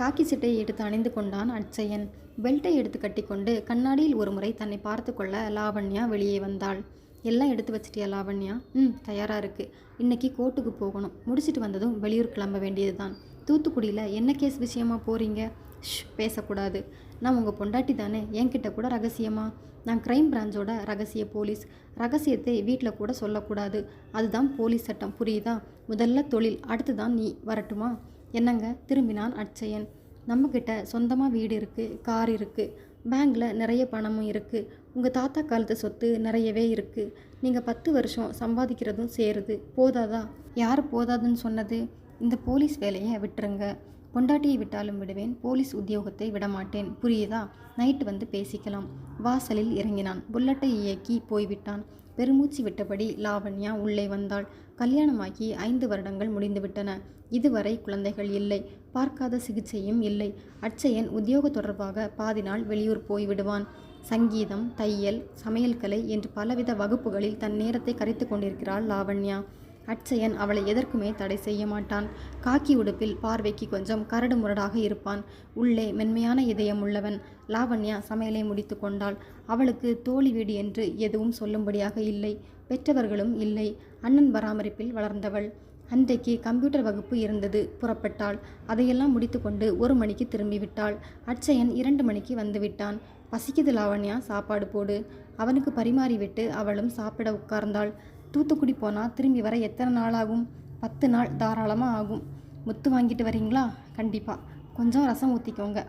காக்கி சட்டையை எடுத்து அணிந்து கொண்டான் அச்சையன். பெல்ட்டை எடுத்து கட்டிக்கொண்டு கண்ணாடியில் ஒரு முறை தன்னை பார்த்து கொள்ள லாவண்யா வெளியே வந்தாள். எல்லாம் எடுத்து வச்சிட்டியா லாவண்யா? ம் தயாராக இருக்குது இன்னைக்கு கோர்ட்டுக்கு போகணும். முடிச்சிட்டு வந்ததும் வெளியூர் கிளம்ப வேண்டியது தான் தூத்துக்குடியில் என்ன கேஸ் விஷயமா போகிறீங்க ஷ் பேசக்கூடாது. நான் உங்கள் பொண்டாட்டி தானே. என்கிட்ட கூட ரகசியமா? நான் கிரைம் பிரான்ச்சோட ரகசிய போலீஸ். ரகசியத்தை வீட்டில் கூட சொல்லக்கூடாது. அதுதான் போலீஸ் சட்டம். புரியுதா? முதல்ல தொழில். அடுத்து தான் நீ. வரட்டுமா? என்னங்க? திரும்பினான் அட்சயன் நம்மக்கிட்ட சொந்தமாக வீடு இருக்குது கார் இருக்குது பேங்கில் நிறைய பணமும் இருக்குது உங்கள் தாத்தா காலத்து சொத்து நிறையவே இருக்குது நீங்கள் பத்து வருஷம் சம்பாதிக்கிறதும் சேருது. போதாதா? யார் போதாதுன்னு சொன்னது? இந்த போலீஸ் வேலையை விட்டுருங்க. பொண்டாட்டியை விட்டாலும் விடுவேன் போலீஸ் உத்தியோகத்தை விடமாட்டேன். புரியுதா? நைட்டு வந்து பேசிக்கலாம். வாசலில் இறங்கினான். புல்லட்டை இயக்கி போய்விட்டான். பெருமூச்சு விட்டபடி லாவண்யா உள்ளே வந்தாள். கல்யாணமாகி ஐந்து வருடங்கள் முடிந்துவிட்டன. இதுவரை குழந்தைகள் இல்லை. பார்க்காத சிகிச்சையும் இல்லை. அட்சயன் உத்தியோக தொடர்பாக பாதி நாள் வெளியூர் போய்விடுவான் சங்கீதம் தையல் சமையல்கலை என்று பலவித வகுப்புகளில் தன் நேரத்தை கரைத்து கொண்டிருக்கிறாள் லாவண்யா. அட்சயன் அவளை எதற்குமே தடை செய்ய மாட்டான். காக்கி உடுப்பில் பார்வைக்கு கொஞ்சம் கரடு முரடாக இருப்பான். உள்ளே மென்மையான இதயம் உள்ளவன் லாவண்யா சமையலை முடித்து கொண்டாள். அவளுக்கு தோழி வீடு என்று எதுவும் சொல்லும்படியாக இல்லை. பெற்றவர்களும் இல்லை. அண்ணன் பராமரிப்பில் வளர்ந்தவள். அன்றைக்கு கம்ப்யூட்டர் வகுப்பு இருந்தது. புறப்பட்டாள். அதையெல்லாம் முடித்துக்கொண்டு ஒரு மணிக்கு திரும்பிவிட்டாள். அட்சயன் இரண்டு மணிக்கு வந்துவிட்டான் பசிக்குது லாவண்யா சாப்பாடு போடு. அவனுக்கு பரிமாறிவிட்டு அவளும் சாப்பிட உட்கார்ந்தாள். தூத்துக்குடி போனால் திரும்பி வர எத்தனை நாள் ஆகும் பத்து நாள் தாராளமாக ஆகும். முத்து வாங்கிட்டு வரீங்களா? கண்டிப்பாக கொஞ்சம் ரசம் ஊற்றிக்கோங்க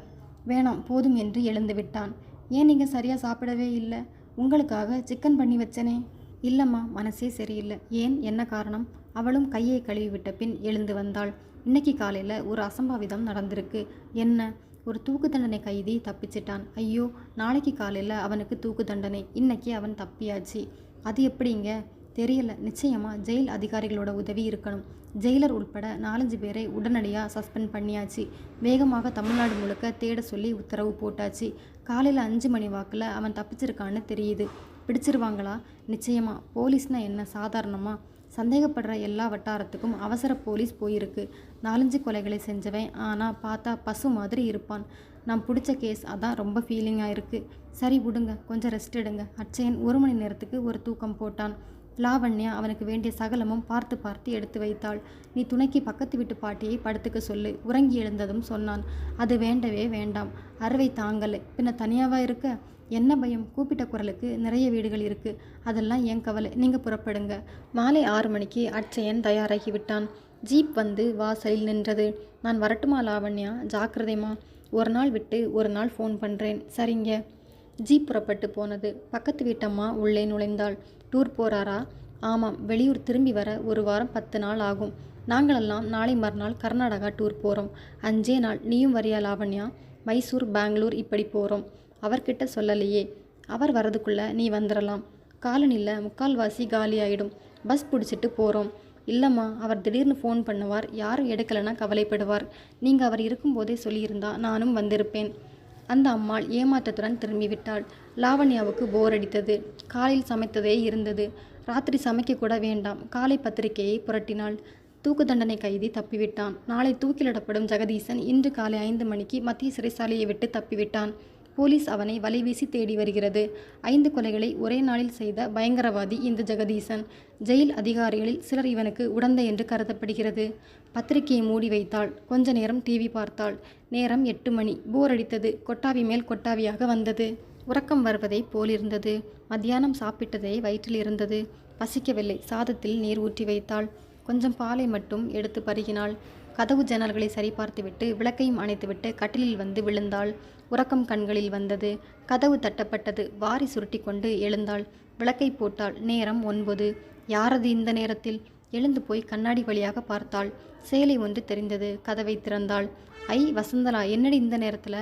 வேணாம் போதும் என்று எழுந்து விட்டான். ஏன் நீங்கள் சரியாக சாப்பிடவே இல்லை? உங்களுக்காக சிக்கன் பண்ணி வச்சனே. இல்லைம்மா மனசே சரியில்லை. ஏன்? என்ன காரணம்? அவளும் கையை கழுவி விட்ட பின் எழுந்து வந்தாள். இன்னைக்கு காலையில் ஒரு அசம்பாவிதம் நடந்திருக்கு. என்ன? ஒரு தூக்கு தண்டனை கைதி தப்பிச்சிட்டான். ஐயோ நாளைக்கு காலையில் அவனுக்கு தூக்கு தண்டனை. இன்னைக்கு அவன் தப்பியாச்சு. அது எப்படிங்க? தெரியல. நிச்சயமாக ஜெயில் அதிகாரிகளோட உதவி இருக்கணும். ஜெயிலர் உட்பட நாலஞ்சு பேரை உடனடியாக சஸ்பெண்ட் பண்ணியாச்சு. வேகமாக தமிழ்நாடு முழுக்க தேட சொல்லி உத்தரவு போட்டாச்சு. காலையில் அஞ்சு மணி வாக்கில் அவன் தப்பிச்சிருக்கான்னு தெரியுது. பிடிச்சிருவாங்களா? நிச்சயமாக போலீஸ்னால் என்ன சாதாரணமாக சந்தேகப்படுற எல்லா வட்டாரத்துக்கும் அவசர போலீஸ் போயிருக்கு. நாலஞ்சு கொலைகளை செஞ்சவன் ஆனால் பார்த்தா பசு மாதிரி இருப்பான். நான் பிடிச்ச கேஸ் அதான் ரொம்ப ஃபீலிங்காக இருக்குது சரி விடுங்க. கொஞ்சம் ரெஸ்ட் எடுங்க. அச்சயன் ஒரு மணி நேரத்துக்கு ஒரு தூக்கம் போட்டான். லாவண்யா அவனுக்கு வேண்டிய சகலமும் பார்த்து பார்த்து எடுத்து வைத்தாள். நீ துணைக்கு பக்கத்து வீட்டு பாட்டியை படுத்துக்க சொல்லு உறங்கி எழுந்ததும் சொன்னான். அது வேண்டவே வேண்டாம். அறுவை தாங்கலை. பின்ன தனியாவா இருக்க? என்ன பயம்? கூப்பிட்ட குரலுக்கு நிறைய வீடுகள் இருக்கு. அதெல்லாம் என் கவலை. நீங்க புறப்படுங்க. மாலை ஆறு மணிக்கு அட்சயன் தயாராகி விட்டான். ஜீப் வந்து வாசலில் நின்றது. நான் வரட்டுமா லாவண்யா? ஜாக்கிரதைமா ஒரு நாள் விட்டு ஒரு நாள் ஃபோன் பண்ணுறேன் சரிங்க. ஜீப் புறப்பட்டு போனது. பக்கத்து வீட்டம்மா உள்ளே நுழைந்தாள். டூர் போகிறாரா ஆமாம் வெளியூர் திரும்பி வர ஒரு வாரம் பத்து நாள் ஆகும். நாங்களெல்லாம் நாளை மறுநாள் கர்நாடகா டூர் போகிறோம் அஞ்சே நாள் நீயும் வரியா லாவண்யா? மைசூர் பெங்களூர் இப்படி போகிறோம் அவர்கிட்ட சொல்லலையே. அவர் வரதுக்குள்ளே நீ வந்துடலாம் காலனியில் முக்கால்வாசி காலி ஆகிடும் பஸ் பிடிச்சிட்டு போகிறோம் இல்லைம்மா அவர் திடீர்னு ஃபோன் பண்ணுவார். யாரும் எடுக்கலைன்னா கவலைப்படுவார். நீங்கள் அவர் இருக்கும்போதே சொல்லியிருந்தா நானும் வந்திருப்பேன். அந்த அம்மாள் ஏமாற்றத்துடன் திரும்பிவிட்டாள். லாவண்யாவுக்கு போர் அடித்தது. காலையில் சமைத்ததே இருந்தது. ராத்திரி சமைக்கக்கூட வேண்டாம். காலை பத்திரிகையை புரட்டினாள். தூக்கு தண்டனை கைதி தப்பிவிட்டான். நாளை தூக்கிலிடப்படும் ஜெகதீசன் இன்று காலை ஐந்து மணிக்கு மத்திய சிறைசாலையை விட்டு தப்பிவிட்டான். போலீஸ் அவனை வலைவீசி தேடி வருகிறது. ஐந்து கொலைகளை ஒரே நாளில் செய்த பயங்கரவாதி இந்த ஜெகதீசன். ஜெயில் அதிகாரிகளில் சிலர் இவனுக்கு உடந்தை என்று கருதப்படுகிறது. பத்திரிகையை மூடி வைத்தாள். கொஞ்ச நேரம் டிவி பார்த்தாள். நேரம் எட்டு மணி. போர் அடித்தது. கொட்டாவி மேல் கொட்டாவியாக வந்தது. உறக்கம் வருவதை போலிருந்தது மத்தியானம் சாப்பிட்டதே வயிற்றில் இருந்தது. பசிக்கவில்லை. சாதத்தில் நீர் ஊற்றி வைத்தாள். கொஞ்சம் பாலை மட்டும் எடுத்து பருகினாள். கதவு ஜன்னல்களை சரிபார்த்துவிட்டு விளக்கையும் அணைத்துவிட்டு கட்டிலில் வந்து விழுந்தாள். உறக்கம் கண்களில் வந்தது. கதவு தட்டப்பட்டது. வாரி சுருட்டி கொண்டு எழுந்தாள். விளக்கை போட்டாள். நேரம் ஒன்பது. யாரது இந்த நேரத்தில்? எழுந்து போய் கண்ணாடி வழியாக பார்த்தாள். சேலை ஒன்று தெரிந்தது. கதவை திறந்தாள். ஐ வசந்தலா என்னடி இந்த நேரத்தில்?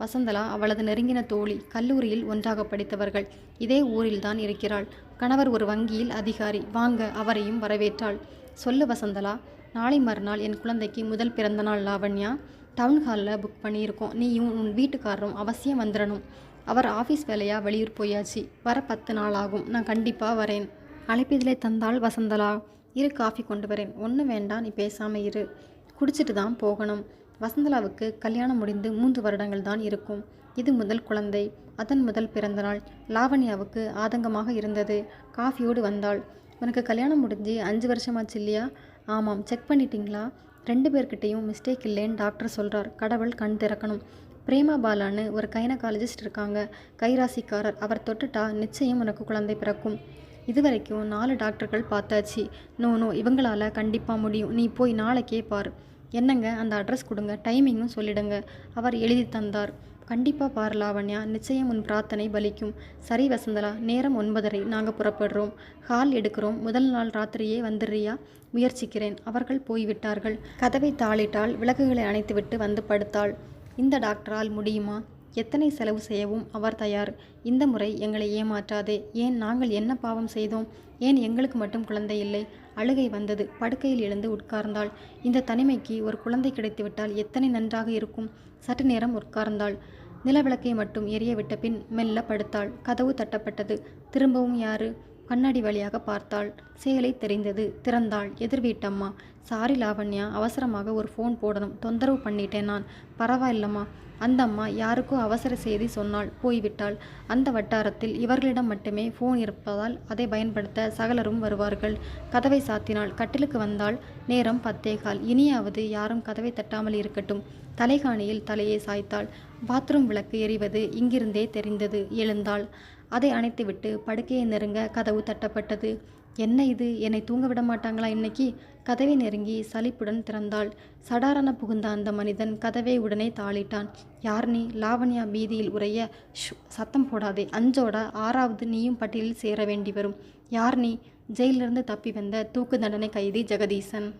வசந்தலா அவளது நெருங்கின தோழி கல்லூரியில் ஒன்றாக படித்தவர்கள். இதே ஊரில்தான் இருக்கிறாள். கணவர் ஒரு வங்கியில் அதிகாரி. வாங்க அவரையும் வரவேற்றாள். சொல்லு வசந்தலா நாளை மறுநாள் என் குழந்தைக்கு முதல் பிறந்த நாள் லாவண்யா? டவுன் ஹாலில் புக் பண்ணியிருக்கோம். நீயும் உன் வீட்டுக்காரரும் அவசியம் வந்துடணும். அவர் ஆஃபீஸ் வேலையாக வெளியூர் போயாச்சு. வர பத்து நாள் ஆகும். நான் கண்டிப்பாக வரேன். அழைப்பிதழை தந்தாள் வசந்தலா. இரு காஃபி கொண்டு வரேன். ஒன்றும் வேண்டாம். நீ பேசாமல் இரு. குடிச்சிட்டு தான் போகணும். வசந்தலாவுக்கு கல்யாணம் முடிந்து மூன்று வருடங்கள் தான் இருக்கும். இது முதல் குழந்தை. அதன் முதல் பிறந்த நாள். லாவண்யாவுக்கு ஆதங்கமாக இருந்தது. காஃபியோடு வந்தாள். உனக்கு கல்யாணம் முடிஞ்சு அஞ்சு வருஷமாச்சு இல்லையா? ஆமாம். செக் பண்ணிட்டீங்களா? ரெண்டு பேர்கிட்டையும் மிஸ்டேக் இல்லைன்னு டாக்டர் சொல்கிறார் கடவுள் கண் திறக்கணும். பிரேமா பாலான்னு ஒரு கைனகாலஜிஸ்ட் இருக்காங்க. கைராசிக்காரர். அவர் தொட்டுட்டா நிச்சயம் உனக்கு குழந்தை பிறக்கும். இதுவரைக்கும் நாலு டாக்டர்கள் பார்த்தாச்சு. நோ நோ இவங்களால் கண்டிப்பாக முடியும். நீ போய் நாளைக்கே பார். என்னங்க? அந்த அட்ரஸ் கொடுங்க. டைமிங்கும் சொல்லிடுங்க. அவர் எழுதி தந்தார். கண்டிப்பாக பார் லாவண்யா நிச்சயம் உன் பிரார்த்தனை பலிக்கும். சரி வசந்தலா நேரம் ஒன்பதரை நாங்கள் புறப்படுறோம். ஹால் எடுக்கிறோம். முதல் நாள் ராத்திரியே வந்துடுறியா? முயற்சிக்கிறேன். அவர்கள் போய்விட்டார்கள். கதவை தாளிட்டால் விளக்குகளை அணைத்துவிட்டு வந்து படுத்தாள். இந்த டாக்டரால் முடியுமா? எத்தனை செலவு செய்யவும் அவர் தயார். இந்த முறை எங்களை ஏமாற்றாதே. ஏன் நாங்கள் என்ன பாவம் செய்தோம்? ஏன் எங்களுக்கு மட்டும் குழந்தை இல்லை? அழுகை வந்தது. படுக்கையில் எழுந்து உட்கார்ந்தாள். இந்த தனிமைக்கு ஒரு குழந்தை கிடைத்துவிட்டால் எத்தனை நன்றாக இருக்கும்? சற்று நேரம் உட்கார்ந்தாள். நிலவிளக்கை மட்டும் எரிய விட்ட பின் மெல்ல படுத்தாள். கதவு தட்டப்பட்டது. திரும்பவும் யாரு? கண்ணாடி வழியாக பார்த்தாள். சேலை தெரிந்தது. திறந்தாள். எதிர் வீட்டம்மா சாரி லாவண்யா அவசரமாக ஒரு ஃபோன் போடணும். தொந்தரவு பண்ணிட்டேன் நான். பரவாயில்லம்மா. அந்த அம்மா யாருக்கோ அவசர செய்தி சொன்னாள் போய்விட்டால் அந்த வட்டாரத்தில் இவர்களிடம் மட்டுமே ஃபோன் இருப்பதால் அதை பயன்படுத்த சகலரும் வருவார்கள். கதவை சாத்தினால் கட்டிலுக்கு வந்தால் நேரம் பத்தேகால். இனியாவது யாரும் கதவை தட்டாமல் இருக்கட்டும். தலைகாணியில் தலையை சாய்த்தாள். பாத்ரூம் விளக்கு எரிவது இங்கிருந்தே தெரிந்தது. எழுந்தாள். அதை அணைத்துவிட்டு படுக்கையை நெருங்க கதவு தட்டப்பட்டது. என்ன இது? என்னை தூங்க விட மாட்டாங்களா? இன்னைக்கு கதவை நெருங்கி சலிப்புடன் திறந்தாள். சடாரண புகுந்த அந்த மனிதன் கதவை உடனே தாளிட்டான். யார் நீ? லாவண்யா பீதியில் உரைய ஷு சத்தம் போடாதே. அஞ்சோட ஆறாவது நீயும் பட்டியலில் சேர வேண்டி வரும். யார் நீ? ஜெயிலிருந்து தப்பி வந்த தூக்கு தண்டனை கைதி ஜெகதீசன்.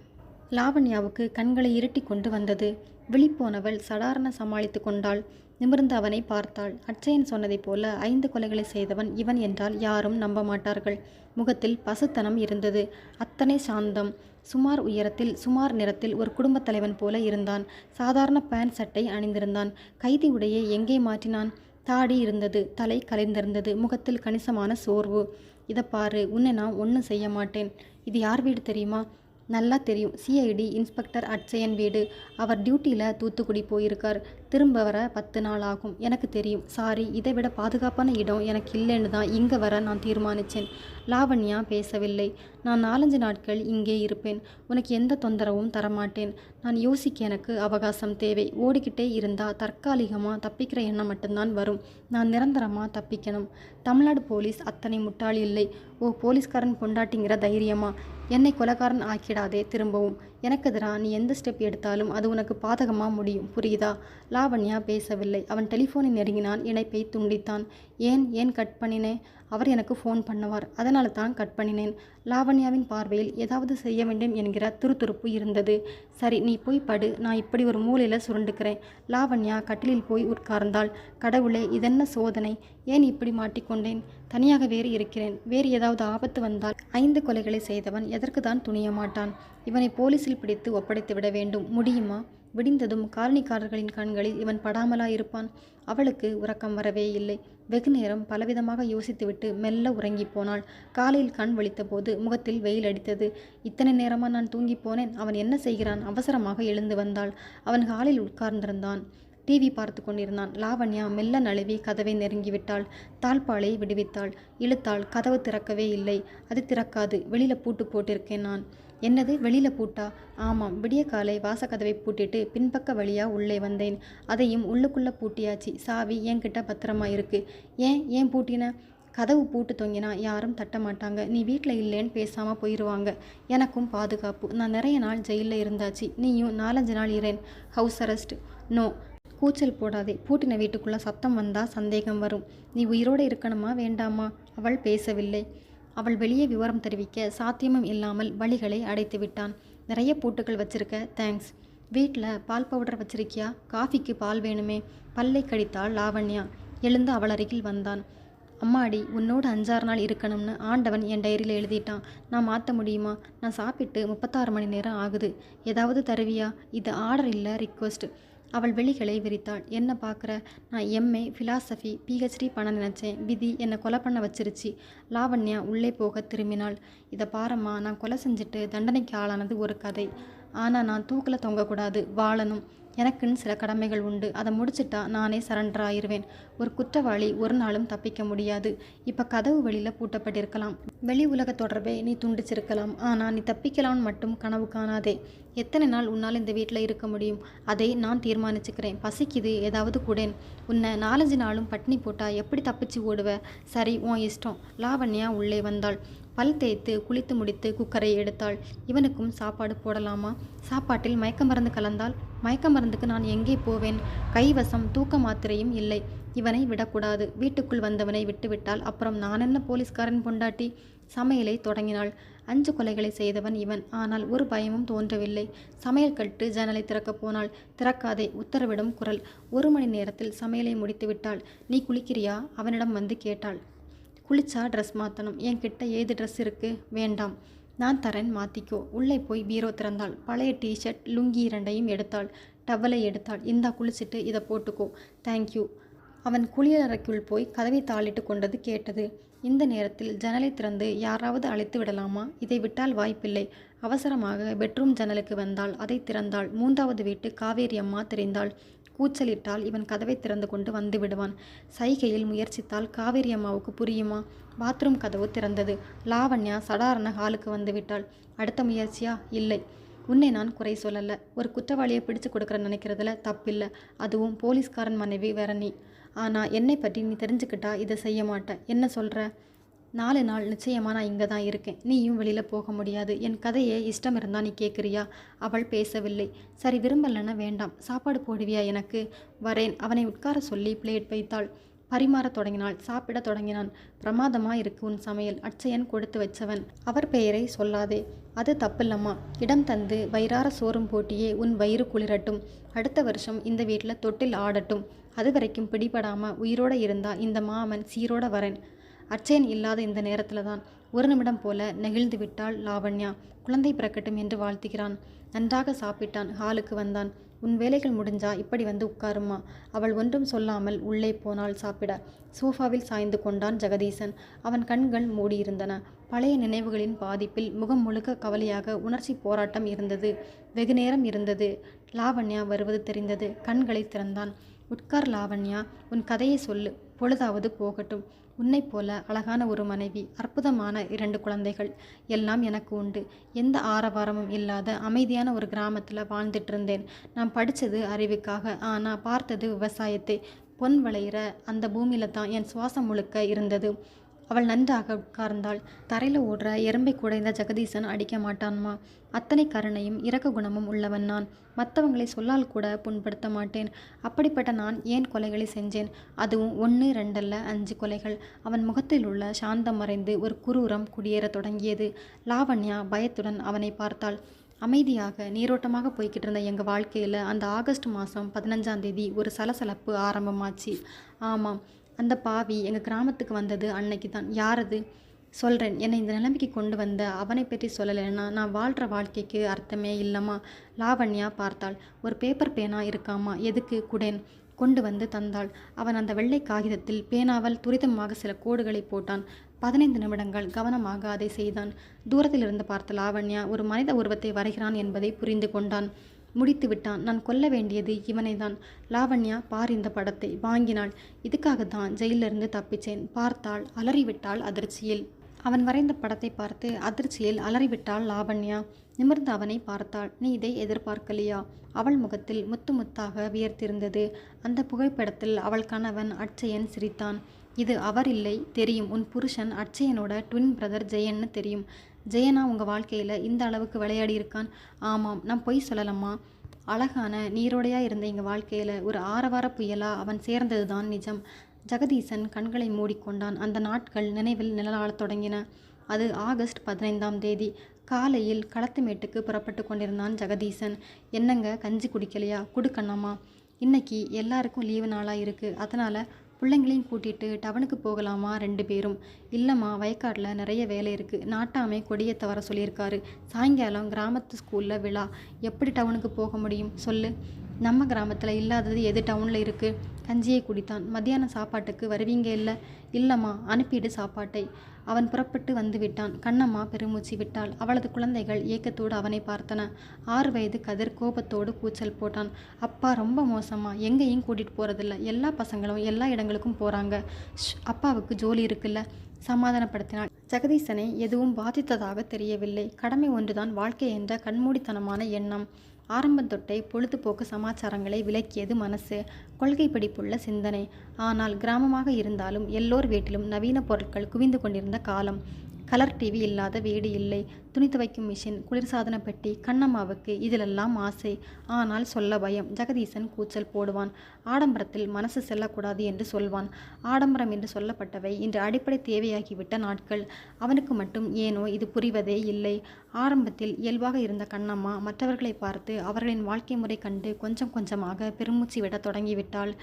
லாவண்யாவுக்கு கண்களை இருட்டி கொண்டு வந்தது. விழிப்போனவள் சடாரண சமாளித்து கொண்டாள். நிமிர்ந்து அவனை பார்த்தாள். அச்சயன் சொன்னதைப் போல ஐந்து கொலைகளை செய்தவன் இவன் என்றால் யாரும் நம்ப மாட்டார்கள். முகத்தில் பசுத்தனம் இருந்தது. அத்தனை சாந்தம். சுமார் உயரத்தில் சுமார் நிறத்தில் ஒரு குடும்பத் தலைவன் போல இருந்தான். சாதாரண பேண்ட் சட்டை அணிந்திருந்தான். கைதி உடையை எங்கே மாற்றினான்? தாடி இருந்தது. தலை கலைந்திருந்தது. முகத்தில் கணிசமான சோர்வு. இதை பாரு உன்னை நான் ஒன்றும் செய்ய மாட்டேன். இது யார் வீடு தெரியுமா? நல்லா தெரியும். சிஐடி இன்ஸ்பெக்டர் அட்சயன் வீடு. அவர் டியூட்டியில் தூத்துக்குடி போயிருக்கார். திரும்ப வர பத்து நாள் ஆகும். எனக்கு தெரியும். சாரி இதை விட பாதுகாப்பான இடம் எனக்கு இல்லைன்னு தான் இங்கே வர நான் தீர்மானித்தேன் லாவண்யா பேசவில்லை. நான் நாலஞ்சு நாட்கள் இங்கே இருப்பேன். உனக்கு எந்த தொந்தரவும் தரமாட்டேன். நான் யோசிக்க எனக்கு அவகாசம் தேவை. ஓடிக்கிட்டே இருந்தால் தற்காலிகமாக தப்பிக்கிற எண்ணம் மட்டும்தான் வரும். நான் நிரந்தரமாக தப்பிக்கணும். தமிழ்நாடு போலீஸ் அத்தனை முட்டாள் இல்லை. ஓ போலீஸ்காரன் பொண்டாட்டிங்கிற தைரியமா? என்னை கொலகாரன் ஆக்கிடாதே திரும்பவும். எனக்கு எதிராக நீ எந்த ஸ்டெப் எடுத்தாலும் அது உனக்கு பாதகமாக முடியும் புரியுதா? லாவண்யா பேசவில்லை. அவன் டெலிஃபோனை நெருங்கினான். இணைப்பை துண்டித்தான். ஏன் ஏன் கட் பண்ணினேன்? அவர் எனக்கு ஃபோன் பண்ணுவார். அதனால தான் கட் பண்ணினேன். லாவண்யாவின் பார்வையில் ஏதாவது செய்ய வேண்டும் என்கிற துருதுருப்பு இருந்தது. சரி நீ போய் படு. நான் இப்படி ஒரு மூலையில் சுருண்டுக்கிறேன். லாவண்யா கட்டிலில் போய் உட்கார்ந்தாள். கடவுளே இதென்ன சோதனை? ஏன் இப்படி மாட்டிக்கொண்டேன்? தனியாக வேறு இருக்கிறேன். வேறு ஏதாவது ஆபத்து வந்தால் ஐந்து கொலைகளை செய்தவன் எதற்கு தான் துணிய மாட்டான்? இவனை போலீஸில் பிடித்து ஒப்படைத்து விட வேண்டும். முடியுமா? விடிந்ததும் காலனிக்காரர்களின் கண்களில் இவன் படாமலா இருப்பான். அவளுக்கு உறக்கம் வரவே இல்லை. வெகு நேரம் பலவிதமாக யோசித்துவிட்டு மெல்ல உறங்கி போனாள். காலையில் கண் வலித்தபோது முகத்தில் வெயில் அடித்தது. இத்தனை நேரமா நான் தூங்கி போனேன். அவன் என்ன செய்கிறான்? அவசரமாக எழுந்து வந்தாள். அவன் காலில் உட்கார்ந்திருந்தான். டிவி பார்த்து கொண்டிருந்தான். லாவண்யா மெல்ல நழுவி கதவை நெருங்கிவிட்டாள். தாழ்பாலை விடுவித்தாள். இழுத்தாள். கதவு திறக்கவே இல்லை. அது திறக்காது. வெளியில பூட்டு போட்டிருக்கேன் நான். என்னது? வெளியில பூட்டா? ஆமாம். விடிய காலை வாசக்கதவை பூட்டிட்டு பின்பக்க வழியா உள்ளே வந்தேன். அதையும் உள்ளுக்குள்ள பூட்டியாச்சு. சாவி என்கிட்ட பத்திரமா இருக்கு ஏன்? ஏன் பூட்டின? கதவு பூட்டு தொங்கினா யாரும் தட்ட மாட்டாங்க. நீ வீட்டில் இல்லைன்னு பேசாமல் போயிடுவாங்க எனக்கும் பாதுகாப்பு. நான் நிறைய நாள் ஜெயிலில் இருந்தாச்சு. நீயும் நாலஞ்சு நாள் இரேன் ஹவுஸ் அரெஸ்ட். நோ. கூச்சல் போடாதே. பூட்டின வீட்டுக்குள்ளே சத்தம் வந்தால் சந்தேகம் வரும். நீ உயிரோடு இருக்கணுமா? வேண்டாமா? அவள் பேசவில்லை. அவள் வெளியே விவரம் தெரிவிக்க சாத்தியமும் இல்லாமல் வழிகளை அடைத்து விட்டான். நிறைய பூட்டுகள் வச்சிருக்க. தேங்க்ஸ். வீட்டில் பால் பவுடர் வச்சிருக்கியா? காஃபிக்கு பால் வேணுமே. பல்லை கடித்தாள் லாவண்யா. எழுந்து அவள் அருகில் வந்தான். அம்மாடி உன்னோடு அஞ்சாறு நாள் இருக்கணும்னு ஆண்டவன் என் டைரியில் எழுதிட்டான். நான் மாற்ற முடியுமா? நான் சாப்பிட்டு முப்பத்தாறு மணி நேரம் ஆகுது. ஏதாவது தருவியா? இது ஆர்டர் இல்லை ரிக்வெஸ்ட். அவள் வெளிகளை விரித்தாள். என்ன பார்க்குற? நான் எம்ஏ ஃபிலாசபி பிஹெச்டி பண்ண நினச்சேன். விதி என்னை கொலை பண்ண வச்சிருச்சு. லாவண்யா உள்ளே போக திரும்பினாள். இதை பாரம்மா நான் கொலை செஞ்சுட்டு தண்டனைக்கு ஆளானது ஒரு கதை. ஆனால் நான் தூக்கில் தொங்கக்கூடாது வாழணும். எனக்குன்னு சில கடமைகள் உண்டு. அதை முடிச்சிட்டா நானே சரண்டர் ஆயிடுவேன் ஒரு குற்றவாளி ஒரு நாளும் தப்பிக்க முடியாது. இப்போ கதவு வெளியில் பூட்டப்பட்டிருக்கலாம். வெளி உலக தொடர்பை நீ துண்டிச்சிருக்கலாம். ஆனால் நீ தப்பிக்கலாம்னு மட்டும் கனவு காணாதே. எத்தனை நாள் உன்னால் இந்த வீட்டில் இருக்க முடியும்? அதை நான் தீர்மானிச்சுக்கிறேன். பசிக்குது ஏதாவது கூடேன். உன்னை நாலஞ்சு நாளும் பட்னி போட்டால் எப்படி தப்பிச்சு ஓடுவ? சரி உன் இஷ்டம். லாவண்யா உள்ளே வந்தாள். பல் தேய்த்து குளித்து முடித்து குக்கரை எடுத்தாள். இவனுக்கும் சாப்பாடு போடலாமா? சாப்பாட்டில் மயக்க மருந்து கலந்தால்? மயக்க மருந்துக்கு நான் எங்கே போவேன்? கைவசம் தூக்க மாத்திரையும் இல்லை. இவனை விடக்கூடாது. வீட்டுக்குள் வந்தவனை விட்டுவிட்டால் அப்புறம் நான் என்ன போலீஸ்காரன் பொண்டாட்டி? சமையலை தொடங்கினாள். அஞ்சு கொலைகளை செய்தவன் இவன். ஆனால் ஒரு பயமும் தோன்றவில்லை. சமையல் கட்டு ஜன்னலை திறக்கப் போனாள். திறக்காதே. உத்தரவிடும் குரல். ஒரு மணி நேரத்தில் சமையலை முடித்து விட்டாள் நீ குளிக்கிறியா? அவனிடம் வந்து கேட்டாள். குளிச்சா ட்ரெஸ் மாற்றணும் என்கிட்ட ஏது ட்ரெஸ் இருக்குது வேண்டாம். நான் தரேன் மாற்றிக்கோ உள்ளே போய் பீரோ திறந்தாள். பழைய டிஷர்ட் லுங்கி இரண்டையும் எடுத்தாள். டவலை எடுத்தாள். இந்தா குளிச்சுட்டு இதை போட்டுக்கோ. தேங்க்யூ அவன் குளியலறைக்குள் போய் கதவை தாளிட்டு கொண்டது கேட்டது. இந்த நேரத்தில் ஜன்னலை திறந்து யாராவது அழைத்து விடலாமா? இதை விட்டால் வாய்ப்பில்லை. அவசரமாக பெட்ரூம் ஜன்னலுக்கு வந்தாள். அதை திறந்தாள். மூன்றாவது வீட்டு காவேரி அம்மா தெரிந்தாள். கூச்சலிட்டால் இவன் கதவை திறந்து கொண்டு வந்து விடுவான். சைகையில் முயற்சித்தால் காவேரி அம்மாவுக்கு புரியுமா? பாத்ரூம் கதவு திறந்தது. லாவண்யா சடாரண ஹாலுக்கு வந்து விட்டாள். அடுத்த முயற்சியா? இல்லை. உன்னை நான் குறை சொல்லலை. ஒரு குற்றவாளியை பிடிச்சு கொடுக்குற நினைக்கிறதுல தப்பில்லை. அதுவும் போலீஸ்காரன் மனைவி வேற நீ. ஆனால் என்னை பற்றி நீ தெரிஞ்சுக்கிட்டா இதை செய்ய மாட்டேன். என்ன சொல்கிற நாலு நாள் நிச்சயமாக நான் இங்கே தான் இருக்கேன். நீயும் வெளியில் போக முடியாது. என் கதையே இஷ்டம் இருந்தால் நீ கேட்குறியா அவள் பேசவில்லை. சரி விரும்பலைன்னா வேண்டாம். சாப்பாடு போடுவியா எனக்கு? வரேன். அவனை உட்கார சொல்லி பிளேட் வைத்தாள். பரிமாறத் தொடங்கினாள். சாப்பிடத் தொடங்கினான். பிரமாதமாக இருக்கு உன் சமையல். அட்சயன் கொடுத்து வச்சவன். அவர் பெயரை சொல்லாதே. அது தப்பில்லம்மா. இடம் தந்து வயிறார சோறும் போட்டியே உன் வயிறு குளிரட்டும். அடுத்த வருஷம் இந்த வீட்டில் தொட்டில் ஆடட்டும். அது வரைக்கும் பிடிபடாமல் உயிரோட இருந்தால் இந்த மாமன் சீரோட வரேன். அர்ச்சயன் இல்லாத இந்த நேரத்தில் தான் ஒரு நிமிடம் போல நெகிழ்ந்து விட்டாள் லாவண்யா. குழந்தை பிறக்கட்டும் என்று வாழ்த்துகிறான். நன்றாக சாப்பிட்டான் ஹாலுக்கு வந்தான். உன் வேலைகள் முடிஞ்சா இப்படி வந்து உட்காருமா? அவள் ஒன்றும் சொல்லாமல் உள்ளே போனாள் சாப்பிட. சோஃபாவில் சாய்ந்து கொண்டான் ஜெகதீசன். அவன் கண்கள் மூடியிருந்தன. பழைய நினைவுகளின் பாதிப்பில் முகம் முழுக்க கவலையாக உணர்ச்சி போராட்டம் இருந்தது. வெகு நேரம் இருந்தது. லாவண்யா வருவது தெரிந்தது. கண்களை திறந்தான். உட்கார் லாவண்யா உன் கதையை சொல்லு. பொழுதாவது போகட்டும். உன்னைப் போல அழகான ஒரு மனைவி அற்புதமான இரண்டு குழந்தைகள் எல்லாம் எனக்கு உண்டு. எந்த ஆரவாரமும் இல்லாத அமைதியான ஒரு கிராமத்தில் வாழ்ந்துட்டு இருந்தேன் நான் படித்தது அறிவுக்காக ஆனால் பார்த்தது விவசாயத்தை. பொன் விளையிற அந்த பூமியில தான் என் சுவாசம் முழுக்க இருந்தது. அவள் நன்றாக உட்கார்ந்தாள் தரையில் ஓடுற எறும்பை இந்த ஜெகதீசன் அடிக்க மாட்டான்மா. அத்தனை கருணையும் இரக்க குணமும் உள்ளவன் நான். மற்றவங்களை சொல்லால் கூட புண்படுத்த மாட்டேன். அப்படிப்பட்ட நான் ஏன் கொலைகளை செஞ்சேன்? அதுவும் ஒன்று ரெண்டல்ல அஞ்சு கொலைகள். அவன் முகத்தில் உள்ள சாந்தம் மறைந்து ஒரு குரூரம் குடியேறத் தொடங்கியது. லாவண்யா பயத்துடன் அவனை பார்த்தாள். அமைதியாக நீரோட்டமாக போய்கிட்டு இருந்த எங்கள் வாழ்க்கையில் அந்த ஆகஸ்ட் மாதம் பதினஞ்சாம் தேதி ஒரு சலசலப்பு ஆரம்பமாச்சு. ஆமாம் அந்த பாவி எங்கள் கிராமத்துக்கு வந்தது அன்னைக்கு தான். யார் அது? சொல்கிறேன் என்னை இந்த நிலைமைக்கு கொண்டு வந்த அவனை பற்றி சொல்லலைன்னா நான் வாழ்கிற வாழ்க்கைக்கு அர்த்தமே இல்லைம்மா. லாவண்யா பார்த்தாள். ஒரு பேப்பர் பேனா இருக்காமா? எதுக்கு? குடேன் கொண்டு வந்து தந்தாள். அவன் அந்த வெள்ளை காகிதத்தில் பேனாவால் துரிதமாக சில கோடுகளை போட்டான். பதினைந்து நிமிடங்கள் கவனமாக அதை செய்தான். தூரத்தில் இருந்து பார்த்த லாவண்யா ஒரு மனித உருவத்தை வரைகிறான் என்பதை புரிந்து கொண்டான். முடித்து விட்டான். நான் கொல்ல வேண்டியது இவனை தான் லாவண்யா பார் இந்த படத்தை வாங்கினாள். இதுக்காக தான் ஜெயிலிருந்து தப்பிச்சேன். பார்த்தாள் அலறிவிட்டாள் அதிர்ச்சியில். அவன் வரைந்த படத்தை பார்த்து அதிர்ச்சியில் அலறிவிட்டாள் லாவண்யா. நிமிர்ந்து அவனை பார்த்தாள். நீ இதை எதிர்பார்க்கலையா? அவள் முகத்தில் முத்து முத்தாக வியர்த்திருந்தது. அந்த புகைப்படத்தில் அவள் கணவன் அட்சயன் சிரித்தான். இது அவர் இல்லை தெரியும். உன் புருஷன் அட்சயனோட ட்வின் பிரதர் ஜெயன்னு தெரியும். ஜெயனா உங்கள் வாழ்க்கையில் இந்த அளவுக்கு விளையாடி இருக்கான். ஆமாம் நான் பொய் சொல்லலாமா அழகான நீரோடையாக இருந்த எங்கள் வாழ்க்கையில் ஒரு ஆரவார புயலாக அவன் சேர்ந்தது தான் நிஜம். ஜெகதீசன் கண்களை மூடிக்கொண்டான். அந்த நாட்கள் நினைவில் நிழலாளத் தொடங்கின. அது ஆகஸ்ட் பதினைந்தாம் தேதி. காலையில் களத்துமேட்டுக்கு புறப்பட்டு கொண்டிருந்தான் ஜெகதீசன். என்னங்க கஞ்சி குடிக்கலையா? குடுக்கண்ணம்மா இன்னைக்கு எல்லாருக்கும் லீவு நாளாக இருக்குது அதனால் பிள்ளைங்களையும் கூட்டிட்டு டவுனுக்கு போகலாமா ரெண்டு பேரும்? இல்லைம்மா வயக்காட்டில் நிறைய வேலை இருக்குது நாட்டாமே கொடியத்தை வர சொல்லியிருக்காரு. சாயங்காலம் கிராமத்து ஸ்கூலில் விழா. எப்படி டவுனுக்கு போக முடியும்? சொல்லு. நம்ம கிராமத்தில் இல்லாதது எது டவுனில் இருக்குது கஞ்சியை குடித்தான். மத்தியானம் சாப்பாட்டுக்கு வருவீங்க இல்லை? இல்லைம்மா அனுப்பிடு சாப்பாட்டை. அவன் புறப்பட்டு வந்து விட்டான் கண்ணம்மா பெருமூச்சு விட்டாள். அவளது குழந்தைகள் ஏக்கத்தோடு அவனை பார்த்தன. ஆறு வயது கதிர் கோபத்தோடு கூச்சல் போட்டான். அப்பா ரொம்ப மோசமா எங்கேயும் கூட்டிகிட்டு போகிறதில்ல எல்லா பசங்களும் எல்லா இடங்களுக்கும் போகிறாங்க அப்பாவுக்கு ஜோலி இருக்குல்ல? சமாதானப்படுத்தினாள். ஜெகதீசனை எதுவும் பாதித்ததாக தெரியவில்லை. கடமை ஒன்றுதான் வாழ்க்கை என்ற கண்மூடித்தனமான எண்ணம். ஆரம்பத்தொட்டை பொழுதுபோக்கு சமாச்சாரங்களை விளக்கியது மனசு. கொள்கை படிப்புள்ள சிந்தனை. ஆனால் கிராமமாக இருந்தாலும் எல்லோர் வீட்டிலும் நவீன பொருட்கள் குவிந்து கொண்டிருந்த காலம். கலர் டிவி இல்லாத வீடு இல்லை. துணி துவைக்கும் மிஷின் குளிர்சாதன பெட்டி கண்ணம்மாவுக்கு இதிலெல்லாம் ஆசை. ஆனால் சொல்ல பயம். ஜெகதீசன் கூச்சல் போடுவான். ஆடம்பரத்தில் மனசு செல்லக்கூடாது என்று சொல்வான். ஆடம்பரம் என்று சொல்லப்பட்டவை இன்று அடிப்படை தேவையாகிவிட்ட நாட்கள். அவனுக்கு மட்டும் ஏனோ இது புரிவதே இல்லை. ஆரம்பத்தில் இயல்பாக இருந்த கண்ணம்மா மற்றவர்களை பார்த்து அவர்களின் வாழ்க்கை முறை கண்டு கொஞ்சம் கொஞ்சமாக பெருமூச்சு விட தொடங்கிவிட்டாள்.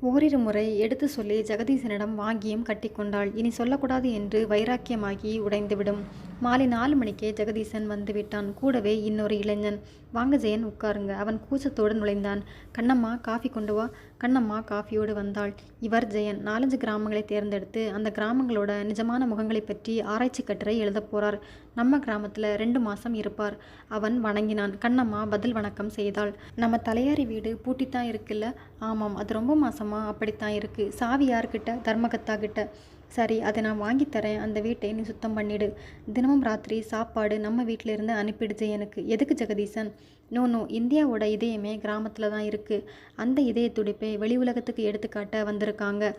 ஓரிரு முறை எடுத்து சொல்லி ஜெகதீசனிடம் வாங்கியும் கட்டிக்கொண்டாள். இனி சொல்லக்கூடாது என்று வைராக்கியமாகி உடைந்துவிடும். மாலை நாலு மணிக்கே ஜெகதீசன் வந்து விட்டான் கூடவே இன்னொரு இளைஞன். வாங்க ஜெயன் உட்காருங்க. அவன் கூச்சத்தோடு நுழைந்தான். கண்ணம்மா காஃபி கொண்டு வா. கண்ணம்மா காஃபியோடு வந்தாள். இவர் ஜெயன். நாலஞ்சு கிராமங்களை தேர்ந்தெடுத்து அந்த கிராமங்களோட நிஜமான முகங்களை பற்றி ஆராய்ச்சி கட்டுரை எழுதப் போறார். நம்ம கிராமத்தில் ரெண்டு மாதம் இருப்பார். அவன் வணங்கினான். கண்ணம்மா பதில் வணக்கம் செய்தாள். நம்ம தலையாரி வீடு பூட்டித்தான் இருக்குல்ல? ஆமாம் அது ரொம்ப மாசமா அப்படித்தான் இருக்கு. சாவி யார்கிட்ட? தர்மகத்தா கிட்ட. சரி அதை நான் வாங்கித்தரேன் அந்த வீட்டை நீ சுத்தம் பண்ணிடு. தினமும் ராத்திரி சாப்பாடு நம்ம வீட்டிலேருந்து அனுப்பிடுச்சு எனக்கு எதுக்கு ஜெகதீசன்? No no. இந்தியாவோட இதயமே கிராமத்தில் தான் இருக்குது அந்த இதய துடிப்பை வெளி உலகத்துக்கு எடுத்துக்காட்ட வந்திருக்காங்க.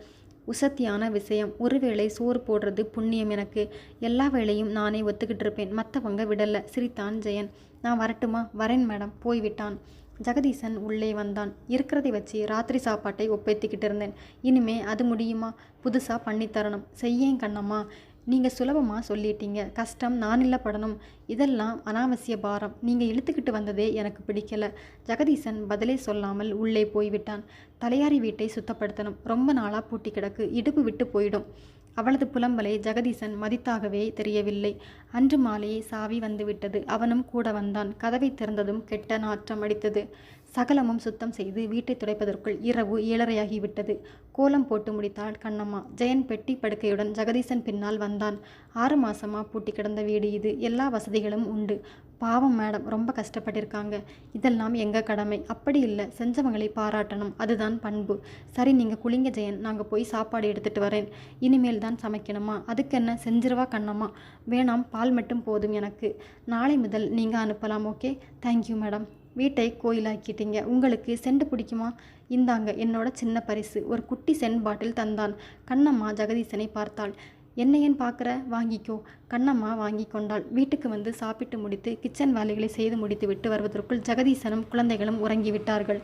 உசத்தியான விஷயம். ஒருவேளை சோறு போடுறது புண்ணியம் எனக்கு. எல்லா வேலையும் நானே ஒத்துக்கிட்டு இருப்பேன் மற்றவங்க விடலை. சிரித்தான் ஜெயன். நான் வரட்டுமா? வரேன் மேடம். போய்விட்டான். ஜெகதீசன் உள்ளே வந்தான். இருக்கிறதை வச்சு ராத்திரி சாப்பாட்டை ஒப்பேத்திக்கிட்டு இருந்தேன். இனிமே அது முடியுமா? புதுசாக பண்ணித்தரணும் செய்யேன் கண்ணம்மா. நீங்கள் சுலபமாக சொல்லிட்டீங்க. கஷ்டம் நான் இல்லை படணும். இதெல்லாம் அனாவசிய பாரம். நீங்கள் இழுத்துக்கிட்டு வந்ததே எனக்கு பிடிக்கல. ஜெகதீசன் பதிலே சொல்லாமல் உள்ளே போய்விட்டான். தலையாரி வீட்டை சுத்தப்படுத்தணும். ரொம்ப நாளாக பூட்டி கிடக்கு. இடுப்பு விட்டு போயிடும். அவளது புலம்பலை ஜெகதீசன் மதித்தாகவே தெரியவில்லை. அன்று மாலையே சாவி வந்துவிட்டது அவனும் கூட வந்தான். கதவை திறந்ததும் கெட்ட நாற்றம் அடித்தது. சகலமும் சுத்தம் செய்து வீட்டை துடைப்பதற்குள் இரவு ஏழரையாகிவிட்டது. கோலம் போட்டு முடித்தாள் கண்ணம்மா. ஜெயன் பெட்டி படுக்கையுடன் ஜெகதீசன் பின்னால் வந்தான். ஆறு மாசமா பூட்டி கிடந்த வீடு இது. எல்லா வசதிகளும் உண்டு. பாவம் மேடம் ரொம்ப கஷ்டப்பட்டிருக்காங்க. இதெல்லாம் எங்கள் கடமை? அப்படி இல்லை. செஞ்சவங்களை பாராட்டணும். அதுதான் பண்பு. சரி நீங்கள் குளிங்க ஜெயன். நாங்கள் போய் சாப்பாடு எடுத்துகிட்டு வரேன். இனிமேல் தான் சமைக்கணுமா? அதுக்கு என்ன? செஞ்சிருவா கண்ணம்மா. வேணாம் பால் மட்டும் போதும் எனக்கு. நாளை முதல் நீங்கள் அனுப்பலாம் ஓகே? தேங்க்யூ மேடம் வீட்டை கோயிலாக்கிட்டீங்க. உங்களுக்கு செண்டு பிடிக்குமா? இந்தாங்க என்னோட சின்ன பரிசு. ஒரு குட்டி சென் பாட்டில் தந்தான். கண்ணம்மா ஜெகதீசனை பார்த்தாள். என்ன ஏன் பார்க்குற? வாங்கிக்கோ. கண்ணம்மா வாங்கி கொண்டாள். வீட்டுக்கு வந்து சாப்பிட்டு முடித்து கிச்சன் வேலைகளை செய்து முடித்து விட்டு வருவதற்குள் ஜெகதீசனும் குழந்தைகளும் உறங்கிவிட்டார்கள்.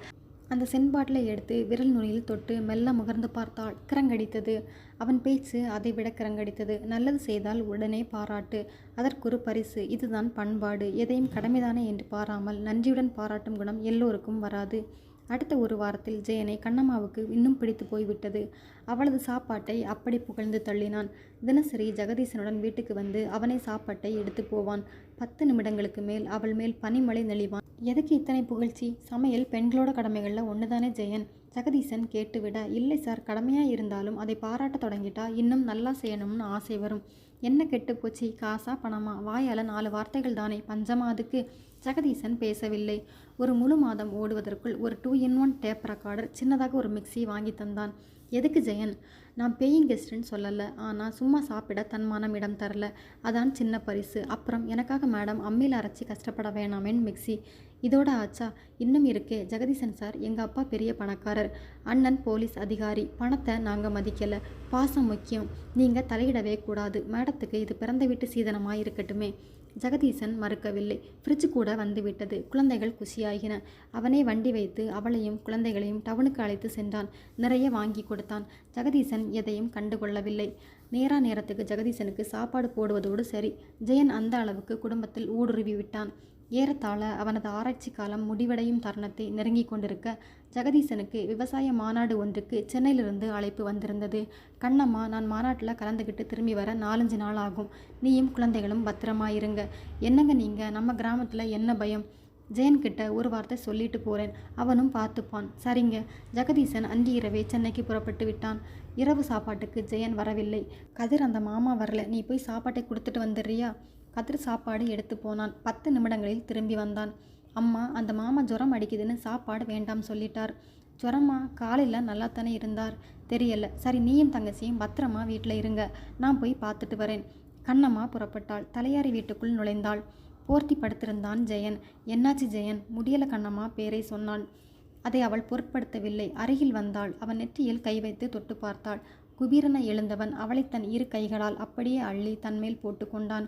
அந்த சென்பாட்டிலை எடுத்து விரல் நுனியில் தொட்டு மெல்ல முகர்ந்து பார்த்தாள். கிரங்கடித்தது. அவன் பேச்சு அதைவிட கிரங்கடித்தது. நல்லது செய்தால் உடனே பாராட்டு. அதற்கொரு பரிசு. இதுதான் பண்பாடு. எதையும் கடமைதானே என்று பாராமல் நன்றியுடன் பாராட்டும் குணம் எல்லோருக்கும் வராது. அடுத்த ஒரு வாரத்தில் ஜெயனை கண்ணம்மாவுக்கு இன்னும் பிடித்து போய்விட்டது. அவளது சாப்பாட்டை அப்படி புகழ்ந்து தள்ளினான். தினசரி ஜெகதீசனுடன் வீட்டுக்கு வந்து அவனை சாப்பாட்டை எடுத்து போவான். பத்து நிமிடங்களுக்கு மேல் அவள் மேல் பனிமழை நெளிவான். எதுக்கு இத்தனை புகழ்ச்சி? சமையல் பெண்களோட கடமைகளில் ஒன்று தானே ஜெயன்? ஜெகதீசன் கேட்டுவிட இல்லை சார் கடமையாக இருந்தாலும் அதை பாராட்ட தொடங்கிட்டா இன்னும் நல்லா செய்யணும்னு ஆசை வரும். என்ன கெட்டு போச்சு காசா பணமா? வாயால் நாலு வார்த்தைகள் தானே. பஞ்சமா அதுக்கு? ஜெகதீசன் பேசவில்லை. ஒரு முழு மாதம் ஓடுவதற்குள் ஒரு two in one tape recorder சின்னதாக ஒரு மிக்ஸி வாங்கி தந்தான். எதுக்கு ஜெயன்? நான் பேயிங் கெஸ்ட்டுன்னு சொல்லலை. ஆனால் சும்மா சாப்பிட தன்மானம் இடம் தரல. அதான் சின்ன பரிசு. அப்புறம் எனக்காக மேடம் அம்மியில் அரைச்சி கஷ்டப்பட வேணாமேன்னு மிக்ஸி. இதோட ஆச்சா இன்னும் இருக்கே. ஜெகதீசன் சார் எங்கள் அப்பா பெரிய பணக்காரர். அண்ணன் போலீஸ் அதிகாரி. பணத்தை நாங்கள் மதிக்கலை. பாசம் முக்கியம். நீங்கள் தலையிடவே கூடாது. மேடத்துக்கு இது பிறந்த வீட்டு சீதனமாக இருக்கட்டுமே ஜெகதீசன் மறுக்கவில்லை. ஃப்ரிட்ஜ் கூட வந்துவிட்டது குழந்தைகள் குஷியாகின அவனே வண்டி வைத்து அவளையும் குழந்தைகளையும் டவுனுக்கு அழைத்து சென்றான். நிறைய வாங்கி கொடுத்தான். ஜெகதீசன் எதையும் கண்டுகொள்ளவில்லை. நேரா நேரத்துக்கு ஜெகதீசனுக்கு சாப்பாடு போடுவதோடு சரி. ஜெயன் அந்த அளவுக்கு குடும்பத்தில் ஊடுருவி விட்டான். ஏறத்தாழ அவனது ஆராய்ச்சி காலம் முடிவடையும் தருணத்தை நெருங்கிக் கொண்டிருக்க ஜெகதீசனுக்கு விவசாய மாநாடு ஒன்றுக்கு சென்னையிலிருந்து அழைப்பு வந்திருந்தது. கண்ணம்மா நான் மாநாட்டில் கலந்துக்கிட்டு திரும்பி வர நாலஞ்சு நாள் ஆகும். நீயும் குழந்தைகளும் பத்திரமா இருங்க என்னங்க நீங்கள் நம்ம கிராமத்தில் என்ன பயம் ஜெயன்கிட்ட ஒரு வார்த்தை சொல்லிட்டு போகிறேன் அவனும் பார்த்துப்பான். சரிங்க ஜெகதீசன் அன்று இரவே சென்னைக்கு புறப்பட்டு விட்டான். இரவு சாப்பாட்டுக்கு ஜெயன் வரவில்லை. கதிர் அந்த மாமா வரல. நீ போய் சாப்பாட்டை கொடுத்துட்டு வந்துடுறியா? கதிர் சாப்பாடு எடுத்து போனான். பத்து நிமிடங்களில் திரும்பி வந்தான். அம்மா அந்த மாமா ஜுரம் அடிக்குதுன்னு சாப்பாடு வேண்டாம் சொல்லிட்டார். ஜுரமா காலையில் நல்லா தானே இருந்தார். தெரியல. சரி நீயும் தங்கச்சியும் பத்திரமா வீட்டில் இருங்க. நான் போய் பார்த்துட்டு வரேன். கண்ணம்மா புறப்பட்டாள். தலையாரி வீட்டுக்குள் நுழைந்தாள். போர்த்தி படுத்திருந்தான் ஜெயன். என்னாச்சு ஜெயன்? முடியல கண்ணம்மா பேரை சொன்னான் அதை அவள் பொருட்படுத்தவில்லை. அருகில் வந்தாள். அவன் நெற்றியில் கை வைத்து தொட்டு பார்த்தாள். குபீரென எழுந்தவன் அவளை தன் இரு கைகளால் அப்படியே அள்ளி தன்மேல் போட்டு கொண்டான்.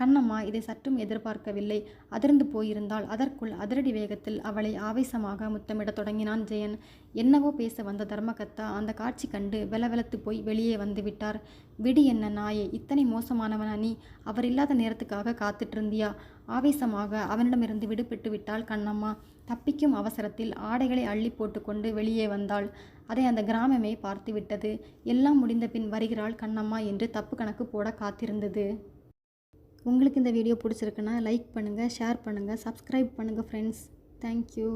கண்ணம்மா இதை சற்றும் எதிர்பார்க்கவில்லை. அதிர்ந்து போயிருந்தால் அதற்குள் அதிரடி வேகத்தில் அவளை ஆவேசமாக முத்தமிடத் தொடங்கினான் ஜெயன். என்னவோ பேச வந்த தர்மகத்தா அந்த காட்சி கண்டு வெலவெலத்து போய் வெளியே வந்து விட்டார். விடி என்ன நாயே இத்தனை மோசமானவனா நீ அவர் இல்லாத நேரத்துக்காக காத்துட்ருந்தியா ஆவேசமாக அவனிடமிருந்து விடுபட்டு விட்டாள் கண்ணம்மா. தப்பிக்கும் அவசரத்தில் ஆடைகளை அள்ளி போட்டுக்கொண்டு வெளியே வந்தாள். அதை அந்த கிராமமே பார்த்து விட்டது எல்லாம் முடிந்த பின் வருகிறாள் கண்ணம்மா என்று தப்பு கணக்கு போட காத்திருந்தது. உங்களுக்கு இந்த வீடியோ பிடிச்சிருக்குன்னா லைக் பண்ணுங்கள் ஷேர் பண்ணுங்கள் சப்ஸ்கிரைப் பண்ணுங்கள் ஃப்ரெண்ட்ஸ் தேங்க்யூ